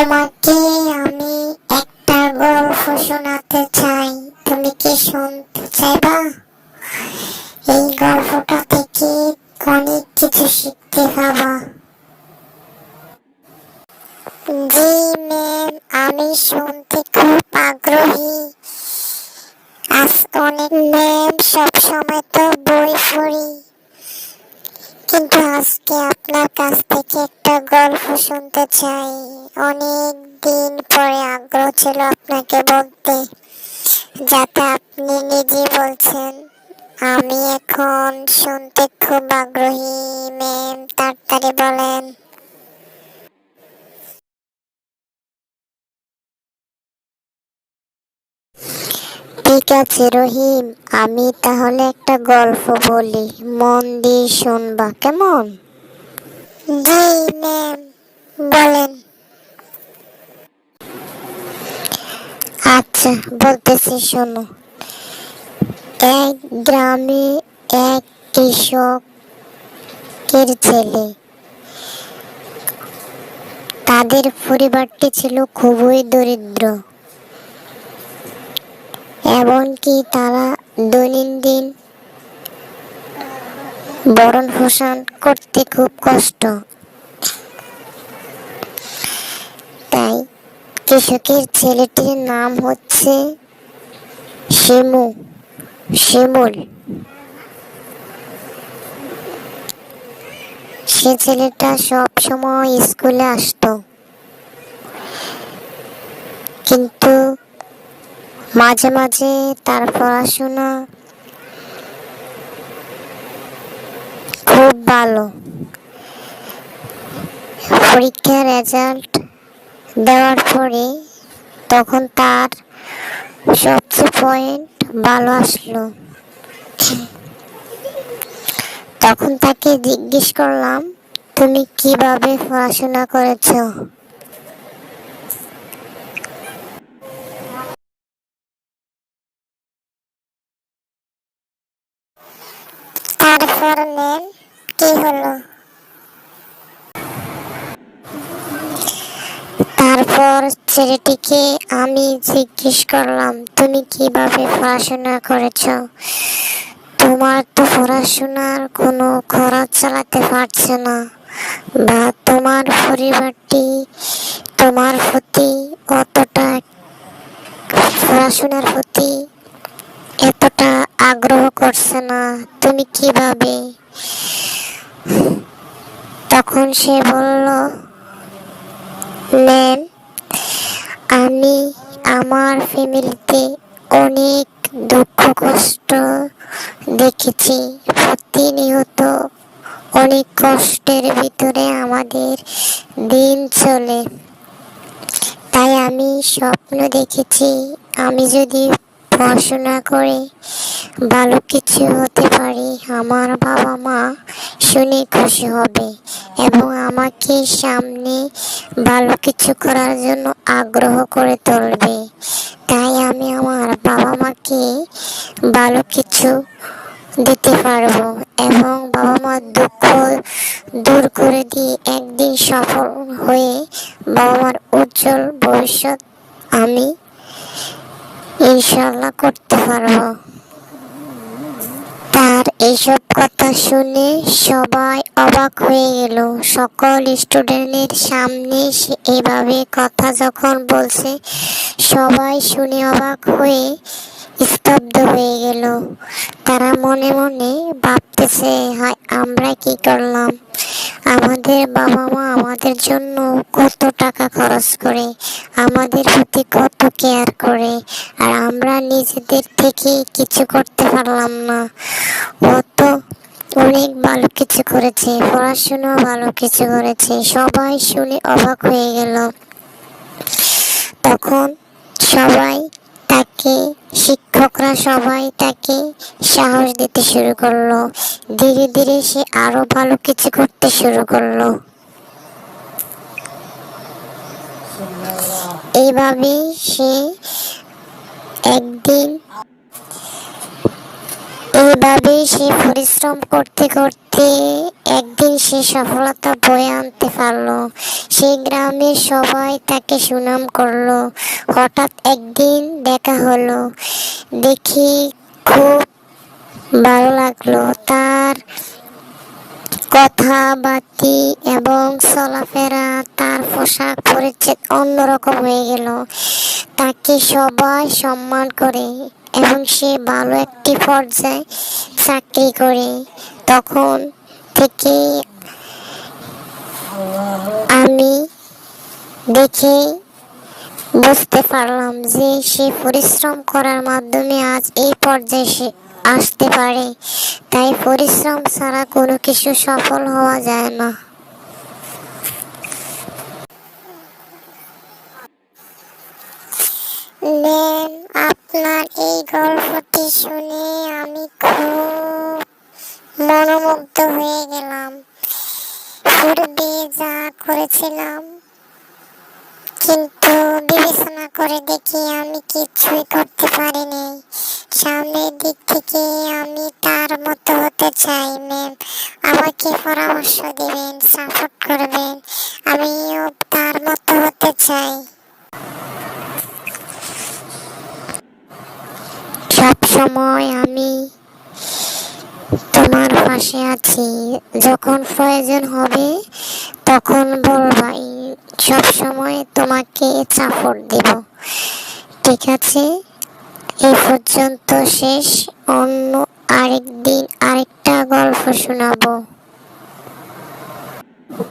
তোমাকে আমি একটা গল্প শোনাতে চাই। তুমি কি শুনতে চাইবা? এই গল্পটা থেকে অনেক কিছু শিখতে পাবা জি ম্যাম আমি শুনতে খুব আগ্রহী। আজ অনেক ম্যাম সবসময় তো বই পড়ি। কিন্তু আজকে আপনার কাছ থেকে গল্প শুনতে চাই। অনেক দিন পরে আগ্রহ ছিল আপনাকে বলতে, যাতে আপনি নিজে বলছেন, আমি এখন শুনতে খুব আগ্রহী, ম্যাম, তাড়াতাড়ি বলেন। ঠিক আছে, রহিম, আমি তাহলে একটা গল্প বলি। মন দিয়ে শুনবা, কেমন? জি বলেন আচ্ছা বলতেছি শোনো এক গ্রামে এক কৃষকের ছেলে তাদের পরিবারটি ছিল খুবই দরিদ্র এমনকি তারা দৈনন্দিন বরণ পোষণ করতে খুব কষ্ট। তাই কৃষকের ছেলেটির নাম হচ্ছে শিমু শিমুল সে ছেলেটা সব সময় স্কুলে আসতো। কিন্তু মাঝে মাঝে তার পড়াশোনা খুব ভালো। পরীক্ষার রেজাল্ট দেওয়ার পরে তখন তার সবচেয়ে পয়েন্ট ভালো আসলো। তখন তাকে জিজ্ঞেস করলাম, তুমি কীভাবে পড়াশোনা করেছ তারপর ম্যাম কি হলো? তারপর ছেলেটিকে আমি জিজ্ঞেস করলাম, তুমি কীভাবে পড়াশোনা করেছ? তোমার তো পড়াশোনার কোনো খরচ চালাতে পারছে না বা তোমার পরিবারটি তোমার প্রতি অতটা, পড়াশোনার প্রতি এতটা আগ্রহ করছে না। তুমি কীভাবে তখন সে বলল ম্যাম আমি আমার ফ্যামিলিতে অনেক দুঃখ, কষ্ট দেখেছি। প্রতিনিয়ত অনেক কষ্টের ভিতরে আমাদের দিন চলে। তাই আমি স্বপ্ন দেখেছি, আমি যদি পড়াশোনা করে ভালো কিছু হতে পারি, আমার বাবা মা শুনে খুশি হবে এবং আমাকে সামনে ভালো কিছু করার জন্য আগ্রহ করে তুলবে। তাই আমি আমার বাবা মাকে ভালো কিছু দিতে পারব এবং বাবা মার দুঃখ দূর করে দিয়ে একদিন সফল হয়ে বাবা মার উজ্জ্বল ভবিষ্যৎ আমি ইনশাল্লাহ করতে পারব। এইসব কথা শুনে সবাই অবাক হয়ে গেল। সকল স্টুডেন্টের সামনে এভাবে কথা যখন বলছে, সবাই শুনে অবাক হয়ে স্তব্ধ হয়ে গেল। তারা মনে মনে ভাবতেছে, হায়, আমরা কি করলাম? আমাদের বাবা মা আমাদের জন্য কত টাকা খরচ করে, আমাদের প্রতি কত কেয়ার করে, আর আমরা নিজেদের থেকে কিছু করতে পারলাম না। ও তো অনেক ভালো কিছু করেছে পড়াশুনো ভালো কিছু করেছে, সবাই শুনে অবাক হয়ে গেল। তখন সবাই তাকে, শিক্ষকরা সবাই তাকে সাহস দিতে শুরু করল। ধীরে ধীরে সে আরও ভালো কিছু করতে শুরু করল। এইভাবে সে একদিন এইভাবে সে পরিশ্রম করতে করতে একদিন সে সফলতা বয়ে আনতে পারল। সেই গ্রামের সবাই তাকে সুনাম করল। হঠাৎ একদিন দেখা হলো। দেখি খুব ভালো লাগল। তার কথাবার্তি এবং চলাফেরা, তার পোশাক পরিচ্ছেদ অন্যরকম হয়ে গেল। তাকে সবাই সম্মান করে এবং সে ভালো একটি পর্যায়ে চাকরি করে। তখন থেকে আমি দেখে বুঝতে পারলাম যে সে পরিশ্রম করার মাধ্যমে আজ এই পর্যায়ে সে আসতে পারে। তাই পরিশ্রম ছাড়া কোনো কিছু সফল হওয়া যায় না। আপনার এই গল্পটি শুনে আমি খুব মনোমুগ্ধ হয়ে গেলাম। পূর্বে যা করেছিলাম। কিন্তু বিবেচনা করে দেখি আমি কিছুই করতে পারিনি। সামনের দিক থেকে আমি তার মতো হতে চাই, ম্যাম। আমাকে পরামর্শ দিবেন, সাপোর্ট করবেন। আমিও তার মতো হতে চাই। সব সময় আমি তোমার পাশে আছি। যখন প্রয়োজন হবে, তখন বলবাই, সব সময় তোমাকে সাপোর্ট দেব। ঠিক আছে? এ পর্যন্ত শেষ। অন্য আরেকদিন আরেকটা গল্প শোনাবো।